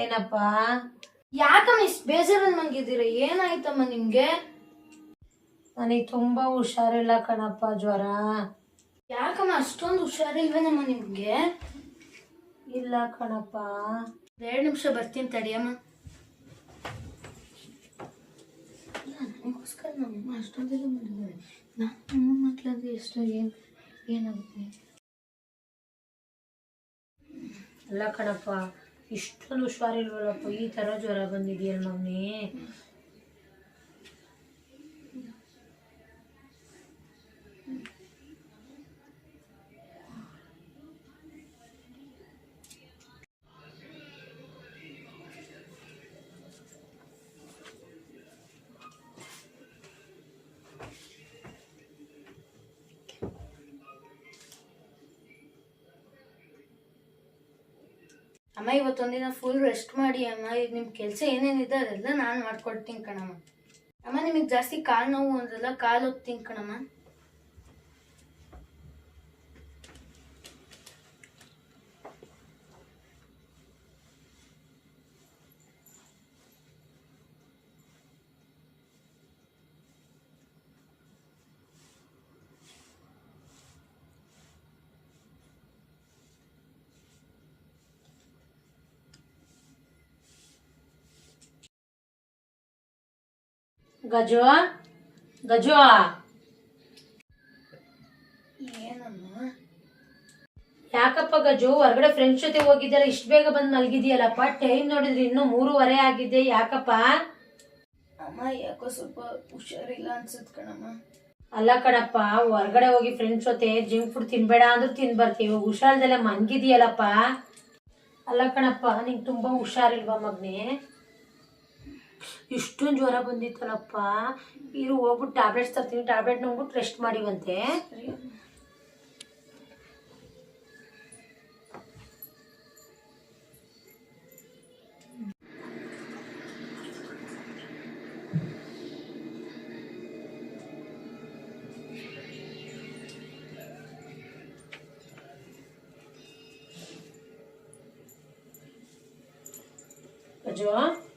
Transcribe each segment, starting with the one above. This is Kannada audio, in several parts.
ಏನಪ್ಪ? ಯಾಕಮ್ಮ ಇಷ್ಟು ಬೇಜಾರಲ್ಲಿ ಮಲಗಿದ್ದೀರ ಏನಾಯ್ತಮ್ಮ ನಿಮ್ಗೆ? ನನಗೆ ತುಂಬಾ ಹುಷಾರಿಲ್ಲ ಕಣಪ್ಪ ಜ್ವರ. ಯಾಕಮ್ಮ ಅಷ್ಟೊಂದು ಹುಷಾರಿಲ್ವೇನಮ್ಮ ನಿಮ್ಗೆ? ಇಲ್ಲ ಕಣಪ್ಪ. ಎರಡು ನಿಮಿಷ ಬರ್ತೀನಿ ತಡಿಯಮ್ಮ. ನನಗೋಸ್ಕರ ನಮ್ಮಮ್ಮ ಅಷ್ಟೊಂದೆಲ್ಲ ನಾನು ನಮ್ಮ ಮಕ್ಳಂದ್ರೆ ಎಷ್ಟು ಏನು ಏನಾಗುತ್ತೆ? ಅಲ್ಲ ಕಣಪ್ಪ. ಇಷ್ಟೊಂದು ಹುಷಾರಿಲ್ವಲ್ಲಪ್ಪ? ಈ ತರ ಜ್ವರ ಬಂದಿದೆಯಲ್ಲ ಮಮ್ಮಿ. ಅಮ್ಮ ಇವತ್ತೊಂದಿನ ಫುಲ್ ರೆಸ್ಟ್ ಮಾಡಿ ಅಮ್ಮ, ಈಗ ನಿಮ್ಮ ಕೆಲಸ ಏನೇನಿದೆ ಅದೆಲ್ಲ ನಾನು ಮಾಡ್ಕೊಡ್ತೀನಿ ಕಣಮ್ಮ. ಅಮ್ಮ, ನಿಮಗೆ ಜಾಸ್ತಿ ಕಾಲು ನೋವು ಅಂದ್ರಲ್ಲ, ಕಾಲು ಹೋಗ್ತೀನಿ ಕಣಮ್ಮ. ಗಜು ಗಜು ಏನಮ್ಮ? ಯಾಕಪ್ಪ ಗಜು ಹೊರಗಡೆ ಫ್ರೆಂಡ್ಸ್ ಜೊತೆ ಹೋಗಿದ್ದಾರೆ? ಇಷ್ಟು ಬೇಗ ಬಂದು ಮಲಗಿದೆಯಲ್ಲಪ್ಪ ಟೈಮ್ ನೋಡಿದ್ರೆ ಇನ್ನೂ ಮೂರುವರೆ ಆಗಿದೆ. ಯಾಕಪ್ಪ? ಅಮ್ಮ ಯಾಕೋ ಸ್ವಲ್ಪ ಹುಷಾರಿಲ್ಲ ಅನ್ಸುತ್ತೆ ಕಣಮ್ಮ. ಅಲ್ಲ ಕಣಪ್ಪ ಹೊರಗಡೆ ಹೋಗಿ ಫ್ರೆಂಡ್ಸ್ ಜೊತೆ ಜಂಕ್ ಫುಡ್ ತಿನ್ಬೇಡ ಅಂದ್ರೂ ತಿನ್ಬರ್ತೀವಿ ಬರ್ತೀವಿ ಹುಷಾರ್ದೆಲ್ಲ ಮನ್ಗಿದೆಯಲ್ಲಪ್ಪ ಅಲ್ಲ ಕಣಪ್ಪ ನಿಂಗೆ ತುಂಬಾ ಹುಷಾರಿಲ್ವಾ ಮಗ್ನೆ? ಇಷ್ಟೊಂದು ಜ್ವರ ಬಂದಿತ್ತಲ್ಲಪ್ಪ. ಇರು ಹೋಗ್ಬಿಟ್ಟು ಟ್ಯಾಬ್ಲೆಟ್ಸ್ ತರ್ತೀನಿ. ಟ್ಯಾಬ್ಲೆಟ್ ನೋಡ್ಬಿಟ್ಟು ರೆಸ್ಟ್ ಮಾಡಿವಂತೆ. ಅಮ್ಮ.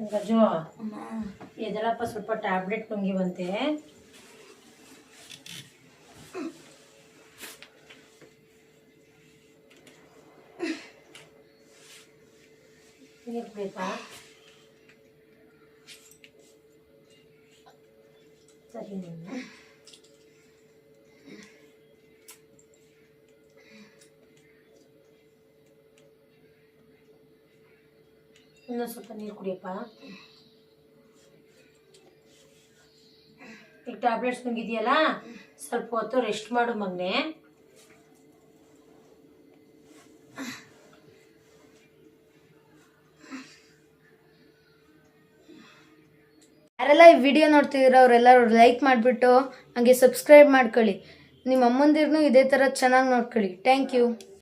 ಗಜು ಅಮ್ಮ ಗಜು ಅಮ್ಮ ಎದಳಪ್ಪ ಸ್ವಲ್ಪ ಟ್ಯಾಬ್ಲೆಟ್ ನುಂಗಿವಂತೆ ನೀರ್ ಬೇಕಾ ಸರಿ ನೀನು ಇನ್ನೊಂದು ಸ್ವಲ್ಪ ನೀರು ಕುಡಿಯಪ್ಪ. ಈಗ ಟ್ಯಾಬ್ಲೆಟ್ಸ್ ನುಂಗಿದೆಯಲ್ಲ, ಸ್ವಲ್ಪ ಹೊತ್ತು ರೆಸ್ಟ್ ಮಾಡು ಮಗ್ನೆ. ಯಾರೆಲ್ಲ ಈ ವಿಡಿಯೋ ನೋಡ್ತಿದ್ದೀರೋ ಅವರೆಲ್ಲರೂ ಲೈಕ್ ಮಾಡಿಬಿಟ್ಟು, ಹಂಗೆ ಸಬ್ಸ್ಕ್ರೈಬ್ ಮಾಡ್ಕೊಳ್ಳಿ. ನಿಮ್ಮ ಅಮ್ಮಂದಿರ್ನು ಇದೇ ಥರ ಚೆನ್ನಾಗಿ ನೋಡ್ಕೊಳ್ಳಿ. Thank you